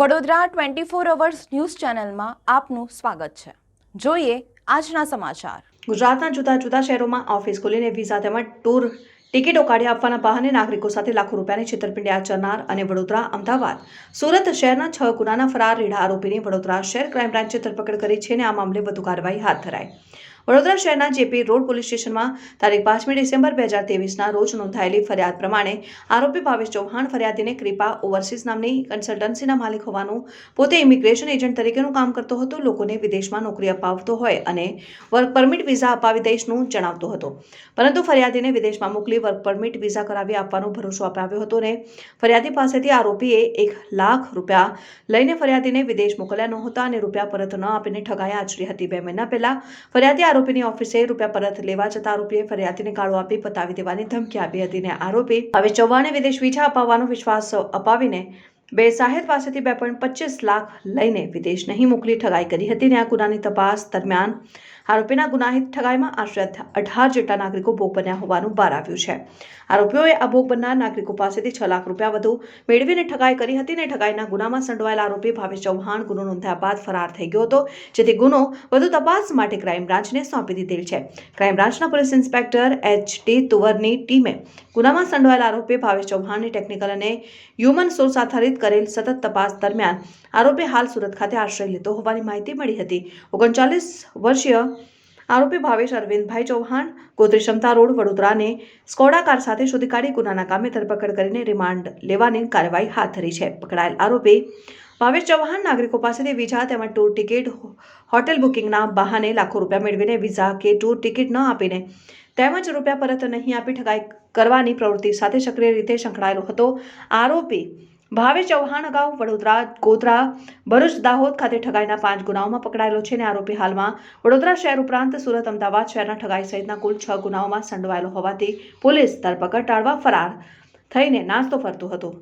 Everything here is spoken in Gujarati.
Vadodara twenty four hours news ચેનલમાં આપનું સ્વાગત છે. જોઈએ આજના સમાચાર. ગુજરાતના જુદા જુદા શહેરોમાં ઓફિસ ખોલીને વિઝા તેમજ ટૂર ટિકિટો કાઢી આપવાના બહાને નાગરિકો સાથે લાખો રૂપિયાની છેતરપિંડી આચરનાર અને વડોદરા, અમદાવાદ, સુરત શહેરના છ ગુનાના ફરાર રેઢા આરોપીની વડોદરા શહેર ક્રાઇમ બ્રાન્ચે ધરપકડ કરી છે અને આ મામલે વધુ કાર્યવાહી હાથ ધરાઈ. વડોદરા શહેરના જેપી રોડ પોલીસ સ્ટેશનમાં તારીખ પાંચમી ડિસેમ્બર બે હજાર તેવીસના રોજ નોંધાયેલી ફરિયાદ પ્રમાણે આરોપી ભાવેશ ચૌહાણ ફરિયાદીને કૃપા ઓવરસીઝ નામની કન્સલ્ટન્સીના માલિક હોવાનું પોતે ઇમિગ્રેશન એજન્ટ તરીકેનું કામ કરતો હતો, લોકોને વિદેશમાં નોકરી અપાવતો હોય અને વર્ક પરમિટ વિઝા અપાવી દઈશનું જણાવતો હતો. પરંતુ ફરિયાદીને વિદેશમાં મોકલી વર્ક પરમિટ વિઝા કરાવી આપવાનો ભરોસો અપાવ્યો હતો અને ફરિયાદી પાસેથી આરોપીએ એક લાખ રૂપિયા લઈને ફરિયાદીને વિદેશ મોકલ્યા નહોતા અને રૂપિયા પરત ન આપીને ઠગાયા આચરી હતી. બે મહિના પહેલા ફરિયાદી આરોપીની ઓફિસે રૂપિયા પરત લેવા જતા આરોપીએ ફરિયાદીને ગાળો આપી પતાવી દેવાની ધમકી આપી હતી અને આરોપી હવે ચૌહાણે વિદેશ વિઝા અપાવવાનો વિશ્વાસ અપાવીને બે સાહેબ પાસેથી બે પોઈન્ટ પચીસ લાખ લઈને વિદેશ નહીં મોકલી ઠગાઈ કરી હતી અને આ ગુનાની તપાસ દરમિયાન આરોપીના ગુનાહિત ઠગાઈમાં આશરે અઢાર જેટલા નાગરિકો ભોગ બન્યા હોવાનું બહાર આવ્યું છે. આરોપીઓએ આ ભોગ બનનાર નાગરિકો પાસેથી છ લાખ રૂપિયા વધુ મેળવીને ઠગાઈ કરી હતી અને ઠગાઈના ગુનામાં સંડોવાયેલા આરોપી ભાવેશ ચૌહાણ ગુનો નોંધ્યા બાદ ફરાર થઈ ગયો હતો, જેથી ગુનો વધુ તપાસ માટે ક્રાઇમ બ્રાન્ચને સોંપી દીધેલ છે. ક્રાઇમ બ્રાન્ચના પોલીસ ઇન્સ્પેક્ટર એચ ટી તુવરની ટીમે ગુનામાં સંડોવાયેલા આરોપી ભાવેશ ચૌહાણની ટેકનિકલ અને હ્યુમન સોર્સ આધારિત કરેલ સતત તપાસ દરમિયાન આરોપી હાલ સુરત ખાતે આશ્રય લેતો હોવાની માહિતી મળી હતી. ઓગણચાલીસ વર્ષીય આરોપી ભાવેશ અરવિંદભાઈ ચૌહાણ, ગોત્રી ક્ષમતા રોડ વડોદરાને સ્કોડા કાર સાથે શોધી કાઢી ગુનાના કામે ધરપકડ કરીને રિમાન્ડ લેવાની કાર્યવાહી હાથ ધરી છે. પકડાયેલ આરોપી ભાવેશ ચૌહાણ નાગરિકો પાસેથી વિઝા તેમજ ટૂર ટિકિટ, હોટેલ બુકિંગના બહાને લાખો રૂપિયા મેળવીને વિઝા કે ટૂર ટિકિટ ન આપીને તેમજ રૂપિયા પરત નહીં આપી ઠગાઈ કરવાની પ્રવૃત્તિ સાથે સક્રિય રીતે સંકળાયેલો હતો. આરોપી ભાવે ચૌહાણ અગાઉ વડોદરા, ગોધરા, ભરૂચ, દાહોદ ખાતે ઠગાઈના પાંચ ગુનાઓમાં પકડાયેલો છે અને આરોપી હાલમાં વડોદરા શહેર ઉપરાંત સુરત, અમદાવાદ શહેરના ઠગાઈ સહિતના કુલ છ ગુનાઓમાં સંડવાયેલો હોવાથી પોલીસ ધરપકડ ટાળવા ફરાર થઈને નાસ્તો ફરતો હતો.